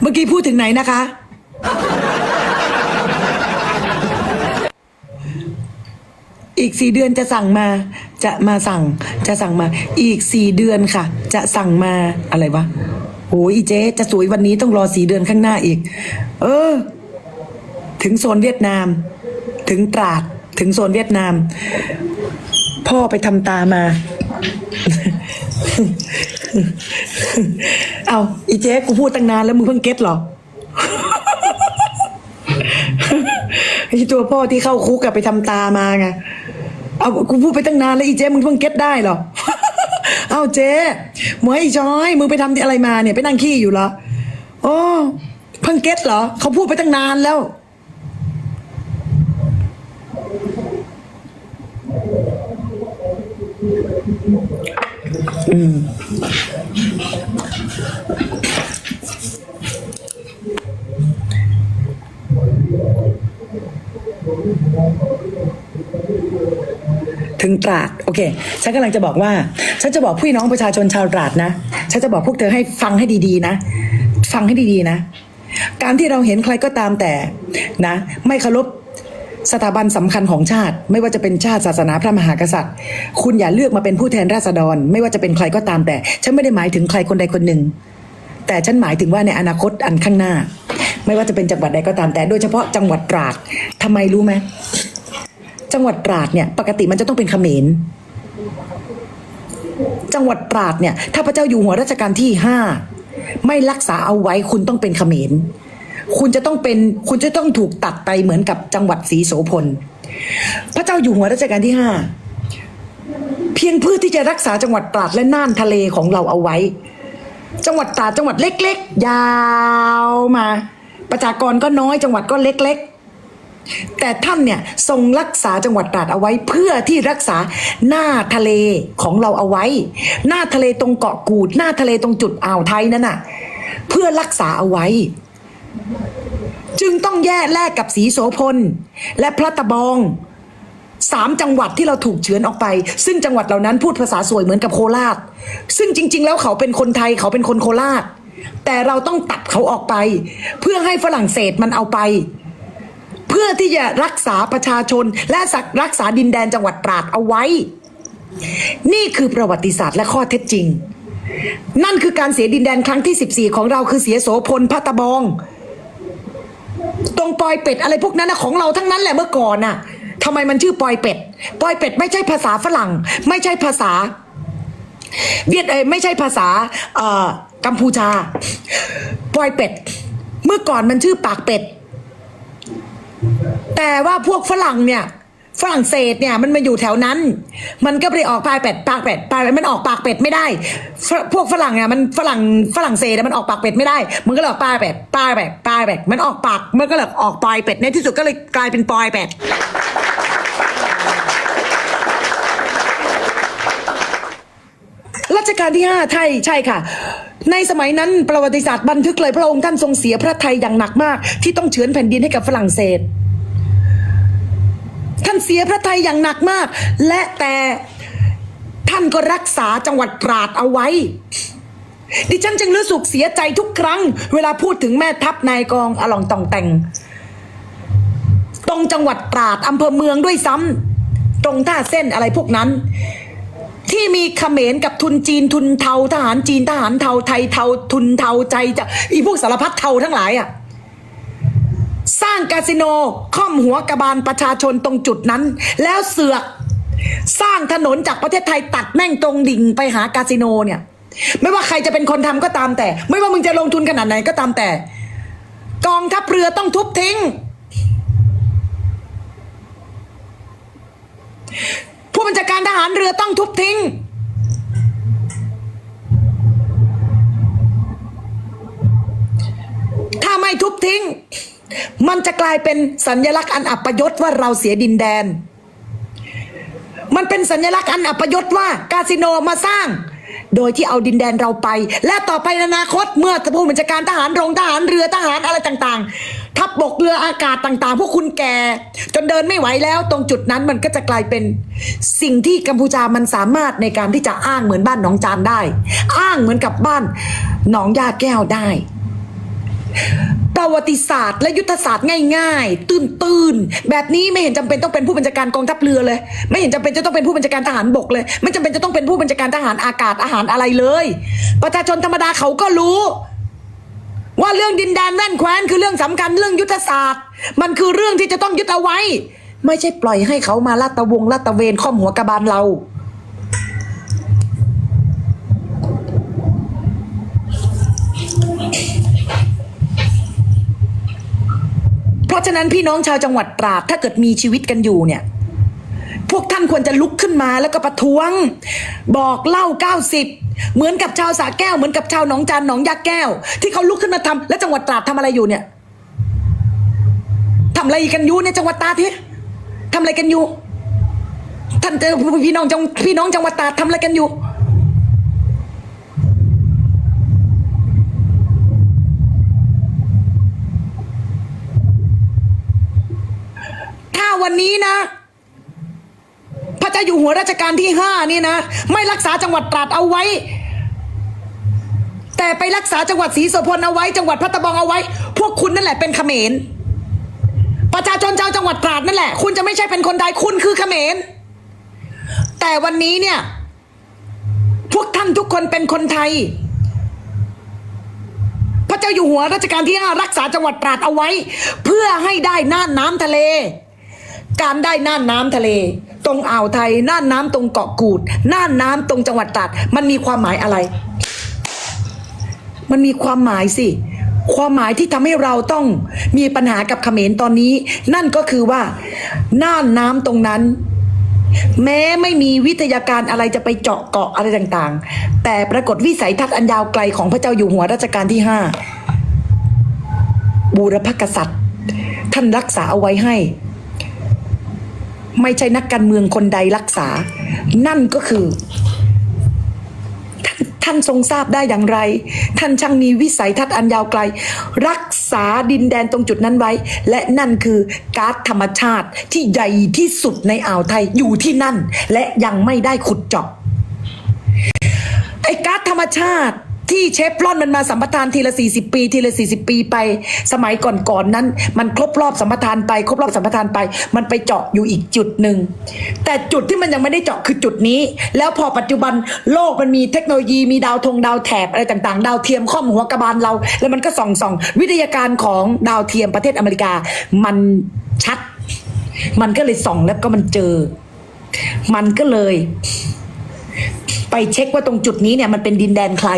เมื่อกี้พูดถึงไหนนะคะ อีกสี่เดือนจะสั่งมา จะมาสั่ง จะสั่งมา อีกสี่เดือนค่ะ จะสั่งมาอะไรวะโอ้ยเจ๊จะสวยวันนี้ต้องรอสี่เดือนข้างหน้าอีก เออ ถึงโซนเวียดนาม ถึงตราด ถึงโซนเวียดนาม พ่อไปทำตามา เอาอีเจ๊กูพูดตั้งนานแล้วมึงเพิ่งเก็ตเหรอไอตัวพ่อที่เข้าคุกกับไปทำตามาไงเอากูพูดไปตั้งนานแล้วอีเจ๊มึงเพิ่งเก็ตได้เหรอเอาเจ๊หมวยจอยมึงไปทำอะไรมาเนี่ยไปนั่งขี้อยู่เหรอโอ้เพิ่งเก็ตเหรอเขาพูดไปตั้งนานแล้ว ถึงตราดโอเค ฉันกำลังจะบอกว่า ฉันจะบอกพี่น้องประชาชนชาวตราดนะ ฉันจะบอกพวกเธอให้ฟังให้ดีๆนะ ฟังให้ดีๆนะ การที่เราเห็นใครก็ตามแต่นะ ไม่เคารพ สถาบันสำคัญของชาติ ไม่ว่าจะเป็นชาติศาสนาพระมหากษัตริย์ คุณอย่าเลือกมาเป็นผู้แทนราษฎร ไม่ว่าจะเป็นใครก็ตามแต่ ฉันไม่ได้หมายถึงใครคนใดคนหนึ่ง แต่ฉันหมายถึงว่าในอนาคตอันข้างหน้า ไม่ว่าจะเป็นจังหวัดใดก็ตามแต่ โดยเฉพาะจังหวัดตราดทำไมรู้ไหมจังหวัดตราดเนี่ย ปกติมันจะต้องเป็นเขมรจังหวัดตราดเนี่ย ถ้าพระเจ้าอยู่หัวรัชกาลที่ห้าไม่รักษาเอาไว้คุณต้องเป็นเขมร คุณจะต้องเป็นคุณจะต้องถูกตัดไปเหมือนกับจังหวัดศรีโสพล พระเจ้าอยู่หัวรัชกาลที่ห้าเพียงเพื่อที่จะรักษาจังหวัดตราดและน่านทะเลของเราเอาไว้ จังหวัดตราดจังหวัดเล็กๆ ยาวมา ประชากรก็น้อยจังหวัดก็เล็กๆ แต่ท่านเนี่ยทรงรักษาจังหวัดตราดเอาไว้ เพื่อที่รักษาหน้าทะเลของเราเอาไว้ หน้าทะเลตรงเกาะกูด หน้าทะเลตรงจุดอ่าวไทยนั่นน่ะ เพื่อรักษาเอาไว้ จึงต้องแย่แลกกับสีโสพล และพระตะบองสามจังหวัดที่เราถูกเฉือนออกไป ซึ่งจังหวัดเหล่านั้นพูดภาษาสวยเหมือนกับโคราช ซึ่งจริง ๆ แล้วเขาเป็นคนไทยเขาเป็นคนโคราช แต่เราต้องตัดเขาออกไป เพื่อให้ฝรั่งเศสมันเอาไป เพื่อที่จะรักษาประชาชน และรักษาดินแดนจังหวัดตราดเอาไว้ นี่คือประวัติศาสตร์และข้อเท็จจริง นั่นคือการเสียดินแดนครั้งที่ 14 ของเราคือเสียโสพลพัตะบอง ตรงปอยเป็ดอะไรพวกนั้นนะของเราทั้งนั้นแหละเมื่อก่อนน่ะทำไมมันชื่อปอยเป็ด ปอยเป็ดไม่ใช่ภาษาฝรั่ง ไม่ใช่ภาษา เวียดเอไม่ใช่ภาษาเอ่อกัมพูชา ปอยเป็ด เมื่อก่อนมันชื่อปากเป็ด แต่ว่าพวกฝรั่งเนี่ย ฝรั่งเศสเนี่ยมันมาอยู่แถวนั้น มันก็ไปออกปลายเป็ดปากเป็ดปลายเป็ดมันออกปากเป็ดไม่ได้ พวกฝรั่งเนี่ยมันฝรั่งฝรั่งเศสมันออกปากเป็ดไม่ได้ มันก็เลยออกปลายเป็ดปลายเป็ดปลายเป็ดมันออกปากมันก็เลยออกปลายเป็ดในที่สุดก็เลยกลายเป็นปลอยเป็ดรัชกาลที่ห้าใช่ใช่ค่ะ ในสมัยนั้นประวัติศาสตร์บันทึกเลยพระองค์ท่านทรงเสียพระไทยอย่างหนักมาก ที่ต้องเฉือนแผ่นดินให้กับฝรั่งเศส ท่านเสียพระไทยอย่างหนักมาก และแต่ท่านก็รักษาจังหวัดตราดเอาไว้ ดิฉันจึงรู้สึกเสียใจทุกครั้ง เวลาพูดถึงแม่ทัพนายกองอลองตองแต่ง ตรงจังหวัดตราดอำเภอเมืองด้วยซ้ำตรงท่าเส้นอะไรพวกนั้น ที่มีเขมรกับทุนจีนทุนเทาทหารจีนทหารเทาไทยเทาทุนเทาใจจะอีพวกสารพัดเทาทั้งหลายอะ่ะ สร้างคาสิโนค่อมหัวกระบาลประชาชนตรงจุดนั้น แล้วเสือกสร้างถนนจากประเทศไทยตัดแม่งตรงดิ่งไปหาคาสิโนเนี่ย ไม่ว่าใครจะเป็นคนทำก็ตามแต่ ไม่ว่ามึงจะลงทุนขนาดไหนก็ตามแต่ กองทัพเรือต้องทุบทิ้ง ผู้บัญชาการทหารเรือต้องทุบทิ้งถ้าไม่ทุบทิ้ง มันจะกลายเป็นสัญลักษณ์อันอัปยศว่าเราเสียดินแดน มันเป็นสัญลักษณ์อันอัปยศว่าคาสิโนมาสร้าง โดยที่เอาดินแดนเราไป และต่อไปในอนาคตเมื่อผู้บัญชาการทหารโรงทหารเรือทหารอะไรต่างๆ ทัพบบกเรืออากาศต่างๆ พวกคุณแก่ จนเดินไม่ไหวแล้ว ตรงจุดนั้นมันก็จะกลายเป็นสิ่งที่กัมพูชามันสามารถในการที่จะอ้างเหมือนบ้านหนองจานได้ อ้างเหมือนกับบ้านหนองยาแก้วได้ ประวัติศาสตร์ และยุทธศาสตร์ง่าย ๆ ตื้นๆแบบนี้ไม่เห็นจำเป็นต้องเป็นผู้บัญชาการกองทัพเรือเลย ไม่เห็นจำเป็นจะต้องเป็นผู้บัญชาการทหารบกเลย ไม่จำเป็นจะต้องเป็นผู้บัญชาการทหารอากาศอาหารอะไรเลย ประชาชนธรรมดาเขาก็รู้ว่าเรื่องดินแดนแว่นแคว้นคือเรื่องสำคัญเรื่องยุทธศาสตร์ มันคือเรื่องที่จะต้องยึดเอาไว้ ไม่ใช่ปล่อยให้เขามาลาดตะวงลาดตะเวนข้อมหัวกระบาลเรา เพราะฉะนั้นพี่น้องชาวจังหวัดตราดถ้าเกิดมีชีวิตกันอยู่เนี่ย พวกท่านควรจะลุกขึ้นมาแล้วก็ประท้วง บอกเล่า 90 เหมือนกับชาวสาแก้วเหมือนกับชาวหนองจานหนองยาแก้ว ที่เขาลุกขึ้นมาทำแล้วจังหวัดตราดทำอะไรอยู่เนี่ยทำอะไรกันอยู่ในจังหวัดตราดที่ทำอะไรกันอยู่ท่านเจอพี่น้องจังพี่น้องจังหวัดตราดทำอะไรกันอยู่ วันนี้นะ พระเจ้าอยู่หัวรัชกาลที่ห้านี่นะ ไม่รักษาจังหวัดตราดเอาไว้ แต่ไปรักษาจังหวัดศรีโสพลเอาไว้ จังหวัดพัทบองเอาไว้ พวกคุณนั่นแหละเป็นเขมรประชาชนชาวจังหวัดตราดนั่นแหละ คุณจะไม่ใช่เป็นคนไทยคุณคือเขมรแต่วันนี้เนี่ย พวกท่านทุกคนเป็นคนไทย พระเจ้าอยู่หัวรัชกาลที่ห้ารักษาจังหวัดตราดเอาไว้ เพื่อให้ได้น่านน้ำทะเล การได้น่านน้ำทะเล ตรงอ่าวไทยน่านน้ำตรงเกาะกูดน่านน้ำตรงจังหวัดตราดมันมีความหมายอะไร มันมีความหมายสิ ความหมายที่ทำให้เราต้องมีปัญหากับเขมรตอนนี้ นั่นก็คือว่าน่านน้ำตรงนั้น แม้ไม่มีวิทยาการอะไรจะไปเจาะเกาะอะไรต่างๆ แต่ปรากฏวิสัยทัศน์อันยาวไกลของพระเจ้าอยู่หัวรัชกาลที่ห้าบูรพกษัตริย์ ท่านรักษาเอาไว้ให้ ไม่ใช่นักการเมืองคนใดรักษา นั่นก็คือท่านท่านทรงทราบได้อย่างไร ท่านช่างมีวิสัยทัศน์อันยาวไกล รักษาดินแดนตรงจุดนั้นไว้ และนั่นคือก๊าซธรรมชาติที่ใหญ่ที่สุดในอ่าวไทยอยู่ที่นั่น และยังไม่ได้ขุดเจาะไอ้ก๊าซธรรมชาติ ที่เชฟรอนมันมาสัมปทานทีละ40ปี ทีละ40ปีไป สมัยก่อนๆนนั้น มันครบรอบสัมปทานไป ครบรอบสัมปทานไป มันไปเจาะอยู่อีกจุดหนึ่ง แต่จุดที่มันยังไม่ได้เจาะคือจุดนี้ แล้วพอปัจจุบันโลกมันมีเทคโนโลยีมีดาวธงดาวแถบอะไรต่างๆ ดาวเทียมข้อมหัวกระบาลเรา แล้วมันก็ส่องส่องวิทยาการของดาวเทียมประเทศอเมริกา มันชัด มันก็เลยส่องแล้วก็มันเจอ มันก็เลย ไปเช็คว่าตรงจุดนี้เนี่ยมันเป็นดินแดนใคร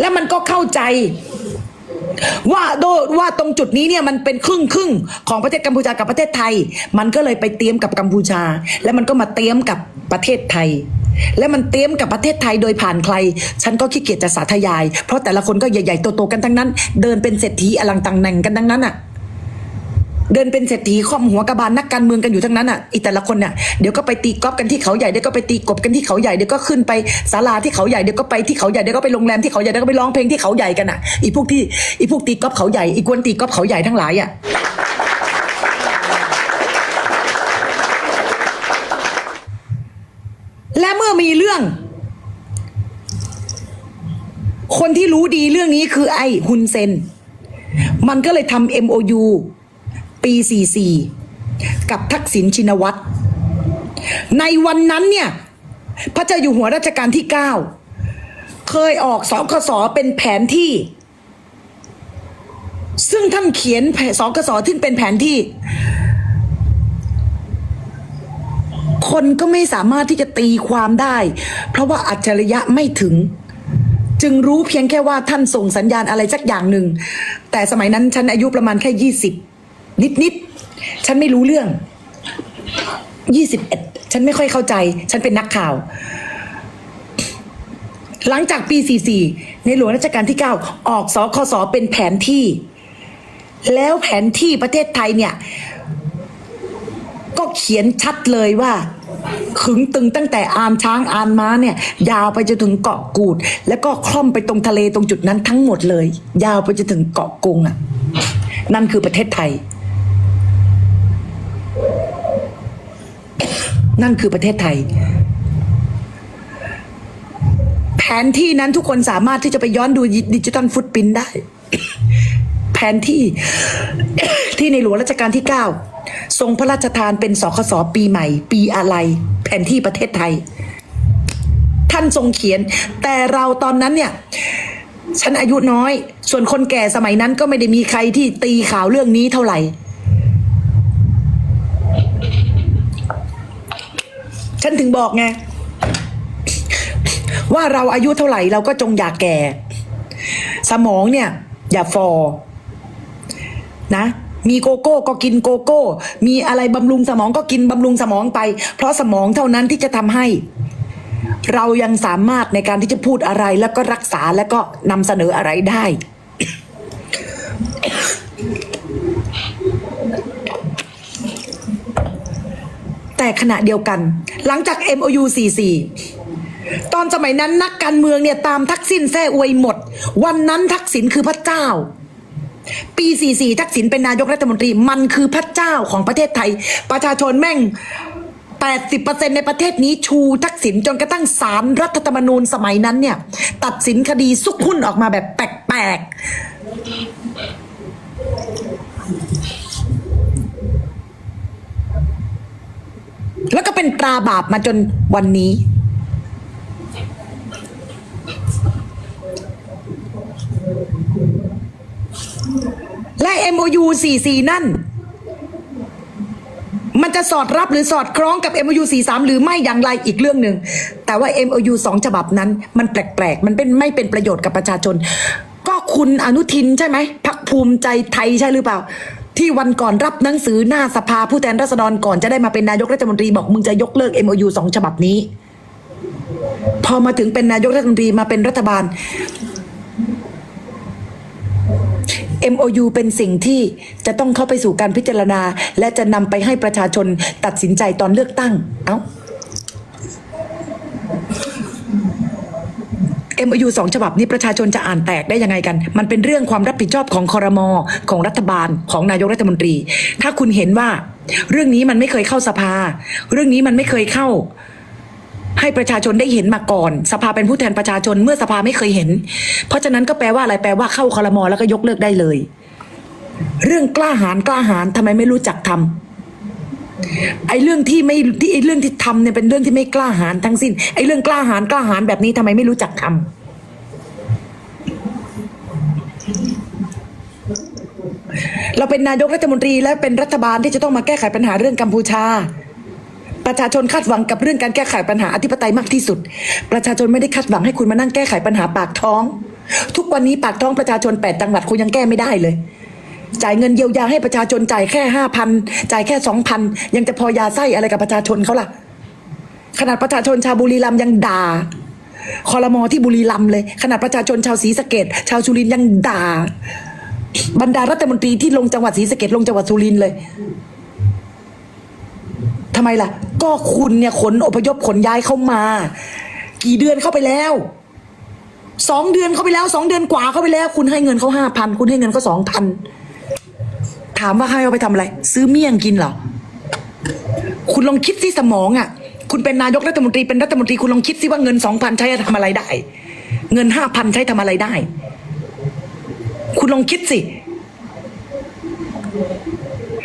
แล้วมันก็เข้าใจ ว่าโดว่าตรงจุดนี้เนี่ยมันเป็นครึ่งครึ่งของประเทศกัมพูชากับประเทศไทย มันก็เลยไปเตรียมกับกัมพูชา แล้วมันก็มาเตรียมกับประเทศไทย แล้วมันเตรียมกับประเทศไทยโดยผ่านใคร ฉันก็ขี้เกียจจะสาธยาย เพราะแต่ละคนก็ใหญ่ๆโตๆกันทั้งนั้น เดินเป็นเศรษฐีอลังตังแหน่งกันทั้งนั้นอะ เดินเป็นเศรษฐีคอมหัวกระบาลนักการเมืองกันอยู่ทั้งนั้นอะอีแต่ละคนเนี่ยเดี๋ยวก็ไปตีกอล์ฟกันที่เขาใหญ่เดี๋ยวก็ไปตีกบกันที่เขาใหญ่เดี๋ยวก็ขึ้นไปศาลาที่เขาใหญ่เดี๋ยวก็ไปที่เขาใหญ่เดี๋ยวก็ไปโรงแรมที่เขาใหญ่เดี๋ยวก็ไปร้องเพลงที่เขาใหญ่กันอะอีพวกที่อีพวกตีกอล์ฟเขาใหญ่อีกวนตีกอล์ฟเขาใหญ่ทั้งหลายอะและเมื่อมีเรื่อง คนที่รู้ดีเรื่องนี้คือไอ้ฮุนเซน มันก็เลยทำ MOU ปี 44 กับทักษิณชินวัตร ในวันนั้นเนี่ย พระเจ้าอยู่หัวรัชกาลที่ 9 เคยออกสกสเป็นแผนที่ ซึ่งท่านเขียนแผนสกสที่เป็นแผนที่ คนก็ไม่สามารถที่จะตีความได้ เพราะว่าอัจฉริยะไม่ถึงจึงรู้เพียงแค่ว่าท่านส่งสัญญาณอะไรสักอย่างหนึ่ง แต่สมัยนั้นฉันอายุประมาณแค่ยี่สิบ นิดนิดฉันไม่รู้เรื่องยี่สิบเอ็ดฉันไม่ค่อยเข้าใจ ฉันเป็นนักข่าว หลังจากปี 44 ในหลวงรัชกาลที่ 9 ออกสคสเป็นแผนที่ แล้วแผนที่ประเทศไทยเนี่ย ก็เขียนชัดเลยว่าขึงตึงตั้งแต่อานช้างอานม้าเนี่ย ยาวไปจนถึงเกาะกูด แล้วก็คล่อมไปตรงทะเลตรงจุดนั้นทั้งหมดเลย ยาวไปจนถึงเกาะกงอะ นั่นคือประเทศไทย นั่นคือประเทศไทย แผนที่นั้นทุกคนสามารถที่จะไปย้อนดูดิจิตอลฟุตปินได้ แผนที่ที่ในหลวงรัชกาลที่ 9 ทรงพระราชทานเป็นสคสปีใหม่ ปีอะไร แผนที่ประเทศไทย ท่านทรงเขียน แต่เราตอนนั้นเนี่ยฉันอายุน้อย ส่วนคนแก่สมัยนั้นก็ไม่ได้มีใครที่ตีข่าวเรื่องนี้เท่าไหร่ ฉันถึงบอกไงว่าเราอายุเท่าไหร่เราก็จงอย่าแก่ สมองเนี่ย อย่าฟอนะ มีโกโก้ก็กินโกโก้ มีอะไรบำรุงสมองก็กินบำรุงสมองไป เพราะสมองเท่านั้นที่จะทำให้ เรายังสามารถในการที่จะพูดอะไรแล้วก็รักษาแล้วก็นำเสนออะไรได้ แต่ขณะเดียวกัน หลังจาก MOU 44 ตอนสมัยนั้นนักการเมืองเนี่ยตามทักษิณแท้อวยหมด วันนั้นทักษิณคือพระเจ้า ปี 44 ทักษิณเป็นนายกรัฐมนตรีมันคือพระเจ้าของประเทศไทย ประชาชนแม่ง 80%ในประเทศนี้ชูทักษิณจนกระทั่งศาลรัฐธรรมนูญสมัยนั้นเนี่ย ตัดสินคดีซุกหุ้นออกมาแบบแปลกๆ แล้วก็เป็นตราบาปมาจนวันนี้ และ MOU 44 นั่น มันจะสอดรับหรือสอดคล้องกับ MOU 43 หรือไม่อย่างไรอีกเรื่องหนึ่ง แต่ว่า MOU สองฉบับนั้น มันแปลกๆ มันเป็นไม่เป็นประโยชน์กับประชาชน ก็คุณอนุทินใช่ไหมพักภูมิใจไทยใช่หรือเปล่า ที่วันก่อนรับหนังสือหน้าสภาผู้แทนราษฎรก่อนจะได้มาเป็นนายกรัฐมนตรีบอกมึงจะยกเลิก MOU สองฉบับนี้ พอมาถึงเป็นนายกรัฐมนตรีมาเป็นรัฐบาล MOU เป็นสิ่งที่จะต้องเข้าไปสู่การพิจารณา และจะนำไปให้ประชาชนตัดสินใจตอนเลือกตั้ง เอา้า MOU สองฉบับนี้ประชาชนจะอ่านแตกได้ยังไงกัน มันเป็นเรื่องความรับผิดชอบของคอรมอของรัฐบาลของนายกรัฐมนตรี ถ้าคุณเห็นว่า เรื่องนี้มันไม่เคยเข้าสภา เรื่องนี้มันไม่เคยเข้า ให้ประชาชนได้เห็นมาก่อน สภาเป็นผู้แทนประชาชนเมื่อสภาไม่เคยเห็น เพราะฉะนั้นก็แปลว่าอะไรแปลว่าเข้าคอรมอแล้วก็ยกเลิกได้เลย เรื่องกล้าหาญกล้าหาญทำไมไม่รู้จักทำ ไอ้เรื่องที่ไม่ที่ไอ้เรื่องที่ทำเนี่ยเป็นเรื่องที่ไม่กล้าหาญทั้งสิ้น ไอ้เรื่องกล้าหาญกล้าหาญแบบนี้ทำไมไม่รู้จักทำเราเป็นนายกรัฐมนตรีและเป็นรัฐบาลที่จะต้องมาแก้ไขปัญหาเรื่องกัมพูชา ประชาชนคาดหวังกับเรื่องการแก้ไขปัญหาอธิปไตยมากที่สุด ประชาชนไม่ได้คาดหวังให้คุณมานั่งแก้ไขปัญหาปากท้อง ทุกวันนี้ปากท้องประชาชนแปดจังหวัดคุณยังแก้ไม่ได้เลย จ่ายเงินเยียวยาให้ประชาชนจ่ายแค่ห้าพันจ่ายแค่สองพันยังจะพอยาไส้อะไรกับประชาชนเขาล่ะ ขนาดประชาชนชาวบุรีรัมยังด่าคอรมอที่บุรีรัมเลย ขนาดประชาชนชาวศรีสะเกดชาวสุรินยังด่า บรรดารัฐมนตรีที่ลงจังหวัดศรีสะเกดลงจังหวัดสุรินเลยทำไมล่ะ ก็คุณเนี่ยขนอพยพขนย้ายเข้ามา กี่เดือนเข้าไปแล้วสองเดือนเข้าไปแล้วสองเดือนกว่าเข้าไปแล้ว คุณให้เงินเขาห้าพันคุณให้เงินเขาสองพัน ถามว่าให้เอาไปทำอะไร ซื้อเมี่ยงกินเหรอ คุณลองคิดสิสมองอะ คุณเป็นนายกรัฐมนตรีเป็นรัฐมนตรีคุณลองคิดสิว่าเงินสองพันใช้ทำอะไรได้ เงินห้าพันใช้ทำอะไรได้ คุณลองคิดสิ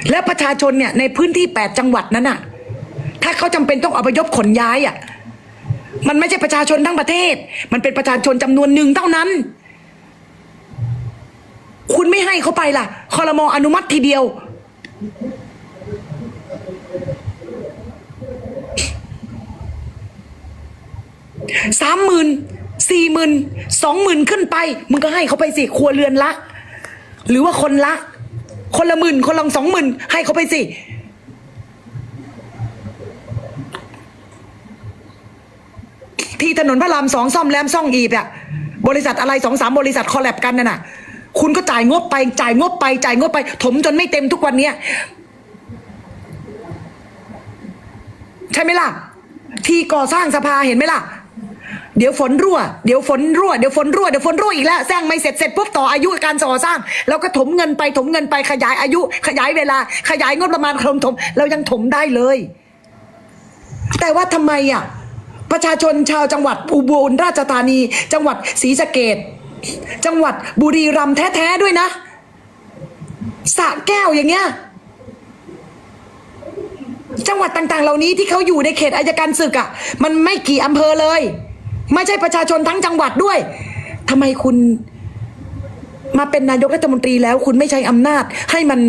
แล้วประชาชนเนี่ยในพื้นที่แปดจังหวัดนั้นน่ะ ถ้าเขาจำเป็นต้องอพยพขนย้ายอะ มันไม่ใช่ประชาชนทั้งประเทศ มันเป็นประชาชนจำนวนหนึ่งเท่านั้น คุณไม่ให้เขาไปล่ะคอรมออนุมัติทีเดียว สามหมื่นสี่หมื่นสองหมื่นขึ้นไป มึงก็ให้เขาไปสิครัวเรือนละ หรือว่าคนละ คนละหมื่นคนละสองหมื่นให้เขาไปสิที่ถนนพระรามสองซ่อมแรมซ่องอีบอะบริษัทอะไรสองสามบริษัทคอลแลบกันน่ะนะ คุณก็จ่ายงบไป จ่ายงบไป จ่ายงบไป ถมจนไม่เต็มทุกวันเนี้ยใช่ไหมล่ะ ที่ก่อสร้างสภาเห็นไหมล่ะ เดี๋ยวฝนรั่ว เดี๋ยวฝนรั่ว เดี๋ยวฝนรั่ว เดี๋ยวฝนรั่วอีกแล้วสร้างไม่เสร็จเสร็จปุ๊บต่ออายุการก่อสร้าง แล้วก็ถมเงินไปถมเงินไปขยายอายุ ขยายเวลา ขยายงบประมาณถมถม เรายังถมได้เลย แต่ว่าทำไมอะประชาชนชาวจังหวัดอุบลราชธานี จังหวัดศรีสะเกด จังหวัดบุรีรัมย์แท้ๆด้วยนะสระแก้วอย่างเงี้ย จังหวัดต่างๆ เหล่านี้ที่เขาอยู่ในเขตอายการศึกอะ่ะ มันไม่กี่อำเภอเลย ไม่ใช่ประชาชนทั้งจังหวัดด้วยทำไมคุณมาเป็นนายกรัฐมนตรีแล้วคุณไม่ใช้อำนาจ ให้มัน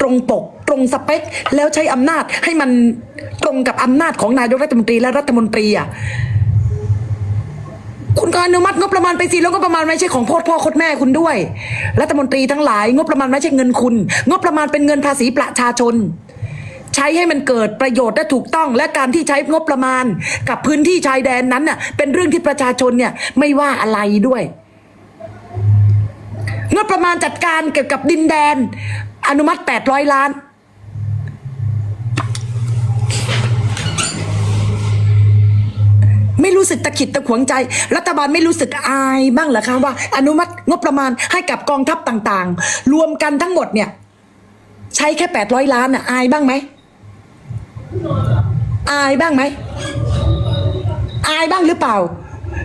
ตรงปก ตรงสเปค แล้วใช้อำนาจให้มันตรงกับอำนาจของนายกรัฐมนตรีและรัฐมนตรีอะ อนุมัติงบประมาณไปสิแล้วงบประมาณไม่ใช่ของพ่อพ่อโคตรแม่คุณด้วย รัฐมนตรีทั้งหลาย งบประมาณไม่ใช่เงินคุณ งบประมาณเป็นเงินภาษีประชาชน ใช้ให้มันเกิดประโยชน์และถูกต้องและการที่ใช้งบประมาณ กับพื้นที่ชายแดนนั้นน่ะเป็นเรื่องที่ประชาชนเนี่ยไม่ว่าอะไรด้วยงบประมาณจัดการเกี่ยวกับดินแดน อนุมัติ 800 ล้าน ไม่รู้สึกตะขิดตะขวงใจ รัฐบาลไม่รู้สึกอายบ้างเหรอคะว่า อนุมัติงบประมาณให้กับกองทัพต่างๆ รวมกันทั้งหมดเนี่ย ใช้แค่แปดร้อยล้านน่ะอายบ้างไหมอายบ้างไหมอายบ้างหรือเปล่า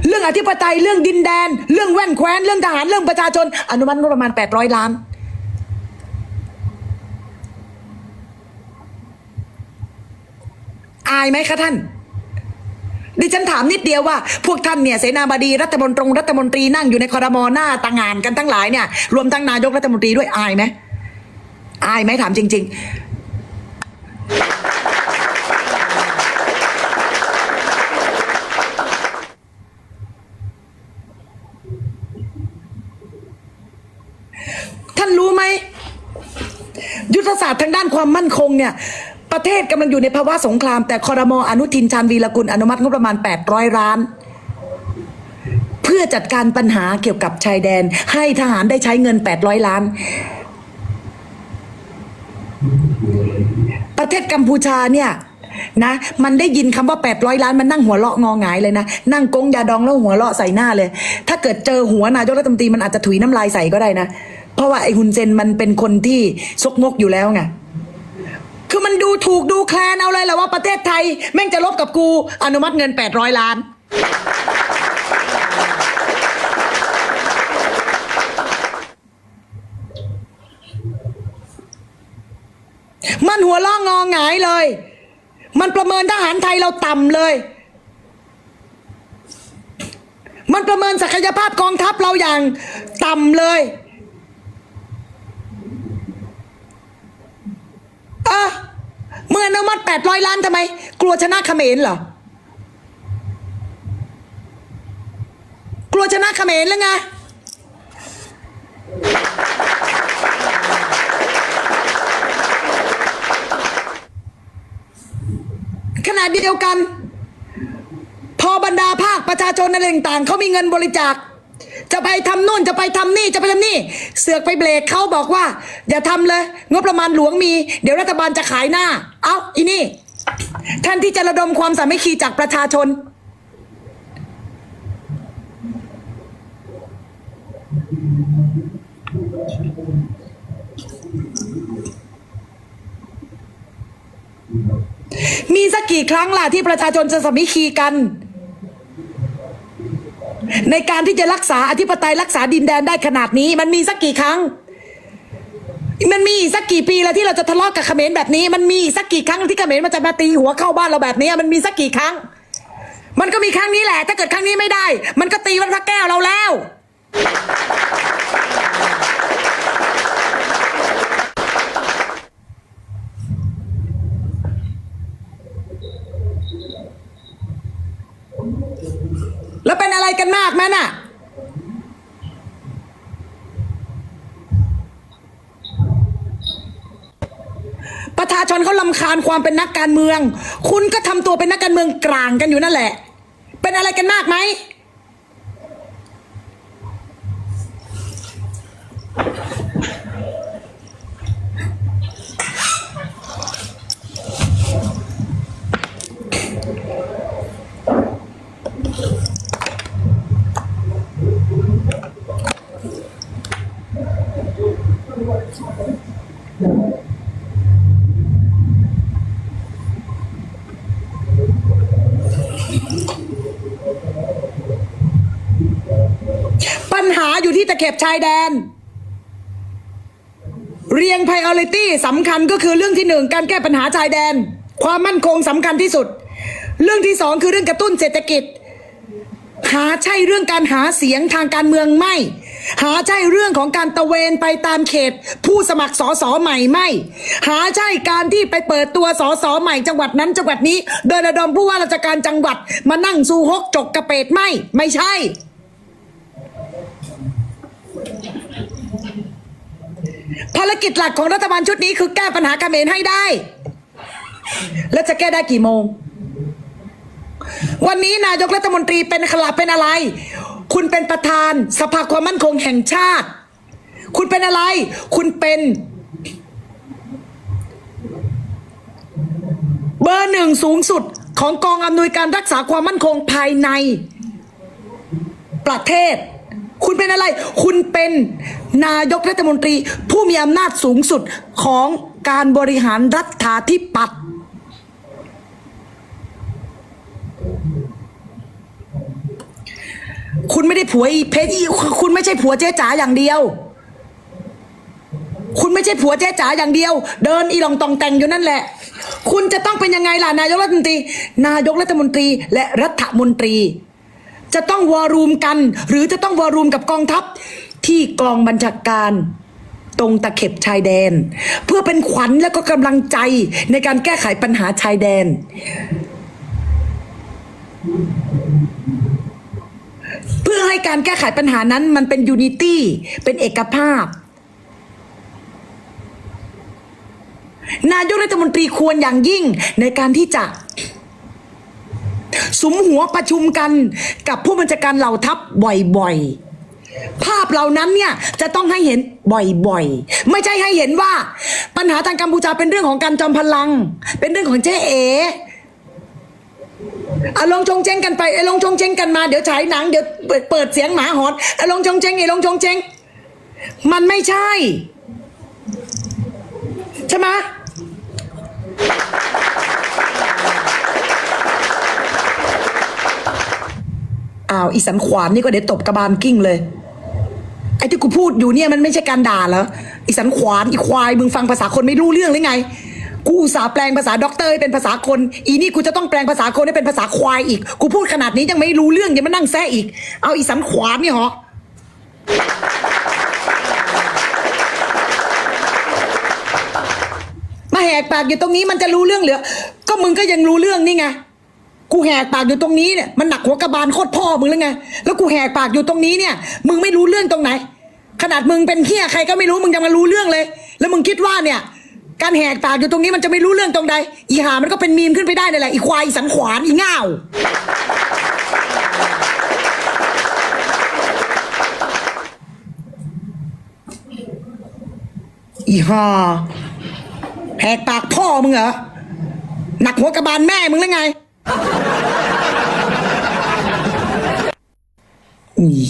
เรื่องอธิปไตยเรื่องดินแดน เรื่องแว่นแคว้นเรื่องทหารเรื่องประชาชน อนุมัติงบประมาณแปดร้อยล้านอายไหมคะท่าน ดิฉันถามนิดเดียวว่า พวกท่านเนี่ยเสนาบดีรัฐมนตรีรัฐมนตรีนั่งอยู่ในคอรมอหน้าต่างงานกันทั้งหลายเนี่ยรวมทั้งนายกรัฐมนตรีด้วยอายไหมอายไหมถามจริง ๆท่านรู้ไหม ยุทธศาสตร์ทางด้านความมั่นคงเนี่ย ประเทศกำลังอยู่ในภาวะสงคราม แต่คอรมออนุทินชาญวีรกุลอนุมัติงบประมาณ 800ล้าน เพื่อจัดการปัญหาเกี่ยวกับชายแดน ให้ทหารได้ใช้เงิน 800 ล้าน ประเทศกัมพูชาเนี่ยนะมันได้ยินคำว่า 800 ล้านมันนั่งหัวเราะงอหงายเลยนะ นั่งกงยาดองแล้วหัวเราะใส่หน้าเลย ถ้าเกิดเจอหัวนายกรัฐมนตรีมันอาจจะถุยน้ำลายใส่ก็ได้นะ เพราะว่าไอ้ฮุนเซนมันเป็นคนที่ซกงกอยู่แล้วไง คือมันดูถูกดูแคลนเอาเลยแหละว่าประเทศไทย แม่งจะลบกับกูอนุมัติเงิน 800 ล้าน มันหัวล่องงอหงายเลย มันประเมินทหารไทยเราต่ำเลย มันประเมินศักยภาพกองทัพเราอย่างต่ำเลย อะเมื่ออนุมัติแปดร้อยล้านทำไม กลัวชนะเขมรเหรอ กลัวชนะเขมรหรือไงขณะเดียวกัน พอบรรดาภาคประชาชนอะไรต่างๆเขามีเงินบริจาค จะไปทำนู่นจะไปทำนี่จะไปทำนี่ เสือกไปเบรกเขาบอกว่า อย่าทำเลย งบประมาณหลวงมี เดี๋ยวรัฐบาลจะขายหน้า เอาอีนี่ท่านที่จะระดมความสามัคคีจากประชาชน มีสักกี่ครั้งล่ะที่ประชาชนจะสามัคคีกัน ในการที่จะรักษาอธิปไตยรักษาดินแดนได้ขนาดนี้ มันมีสักกี่ครั้ง มันมีสักกี่ปีแล้วที่เราจะทะเลาะกับเขมรแบบนี้ มันมีสักกี่ครั้งที่เขมรมันจะมาตีหัวเข้าบ้านเราแบบนี้ มันมีสักกี่ครั้ง มันก็มีครั้งนี้แหละ ถ้าเกิดครั้งนี้ไม่ได้ มันก็ตีวัดพระแก้วเราแล้ว แล้วเป็นอะไรกันมากมั้ยน่ะ ประชาชนเขาลำคาญความเป็นนักการเมือง คุณก็ทำตัวเป็นนักการเมืองกลางกันอยู่นั่นแหละ เป็นอะไรกันมากไหม เข็บชายแดน เรียง priority สำคัญก็คือเรื่องที่หนึ่งการแก้ปัญหาชายแดน ความมั่นคงสำคัญที่สุด เรื่องที่สองคือเรื่องกระตุ้นเศรษฐกิจ หาใช่เรื่องการหาเสียงทางการเมืองไม่ หาใช่เรื่องของการตะเวนไปตามเขต ผู้สมัครสอสอใหม่ไม่ หาใช่การที่ไปเปิดตัวสอสอใหม่จังหวัดนั้นจังหวัดนี้ โดยระดมผู้ว่าราชการจังหวัดมานั่งซูฮกจกกระเปดไม่ ไม่ใช่ ภารกิจหลักของรัฐบาลชุดนี้คือแก้ปัญหาเขมรให้ได้ แล้วจะแก้ได้กี่โมง วันนี้นายกรัฐมนตรีเป็นขลับเป็นอะไร คุณเป็นประธานสภาความมั่นคงแห่งชาติ คุณเป็นอะไร คุณเป็น เบอร์หนึ่งสูงสุดของกองอำนวยการรักษาความมั่นคงภายในประเทศ คุณเป็นอะไร คุณเป็นนายกรัฐมนตรี ผู้มีอำนาจสูงสุดของการบริหารรัฐาธิปัตย์คุณไม่ได้ผัวอีเพชรคุณไม่ใช่ผัวเจ๊จ๋าอย่างเดียว คุณไม่ใช่ผัวเจ๊จ๋าอย่างเดียว เดินอีหลองตองแต่งอยู่นั่นแหละ คุณจะต้องเป็นยังไงล่ะนายกรัฐมนตรี นายกรัฐมนตรีและรัฐมนตรี จะต้องวอรูมกัน หรือจะต้องวอรูมกับกองทัพ ที่กองบัญชาการตรงตะเข็บชายแดน เพื่อเป็นขวัญและก็กำลังใจในการแก้ไขปัญหาชายแดน เพื่อให้การแก้ไขปัญหานั้นมันเป็นยูนิตี้เป็นเอกภาพนายกรัฐมนตรีควรอย่างยิ่งในการที่จะ สุมหัวประชุมกันกับผู้บัญชาการเหล่าทัพบ่อยๆ ภาพเหล่านั้นเนี่ยจะต้องให้เห็นบ่อยๆ ไม่ใช่ให้เห็นว่า ปัญหาทางกัมพูชาเป็นเรื่องของการจอมพลัง เป็นเรื่องของเจ๊เออะลงชงเจงกันไปไอ้ลงชงเจงกันมาเดี๋ยวฉายหนังเดี๋ยวเปิดเปิดเสียงหมาหอนไอ้ลงชงเจงไอ้ลงชงเจงมันไม่ใช่ ใช่ไหม อ้าวอีสันขวานนี่ก็เดี๋ยวตบกระบาลกิ้งเลยไอ้ที่กูพูดอยู่เนี่ยมันไม่ใช่การด่าเหรออีสันขวานอีควายมึงฟังภาษาคนไม่รู้เรื่องหรือไง กูอุตสาห์แปลงภาษาด็อกเตอร์ให้เป็นภาษาคน อีนี่กูจะต้องแปลงภาษาคนให้เป็นภาษาควายอีก กูพูดขนาดนี้ยังไม่รู้เรื่องยังมานั่งแซะอีก เอาอีสันขวานเนี่ยเหรอมาแหกปากอยู่ตรงนี้มันจะรู้เรื่องเหรือ ก็มึงก็ยังรู้เรื่องนี่ไง กูแหกปากอยู่ตรงนี้เนี่ยมันหนักหัวกระบาลโคตรพ่อมึงแล้วไงแล้วกูแหกปากอยู่ตรงนี้เนี่ย มึงไม่รู้เรื่องตรงไหน ขนาดมึงเป็นเฮียใครก็ไม่รู้มึงยังมารู้เรื่องเลย แล้วมึงคิดว่าเนี่ย การแหกปากอยู่ตรงนี้มันจะไม่รู้เรื่องตรงใดอีหามันก็เป็นมีมขึ้นไปได้นั่แหละอีควายอีสันขวานอีง่าวอีห่าแหกปากพ่อมึงเหรอหนักหัวกระบาลแม่มึงแล้วไง อี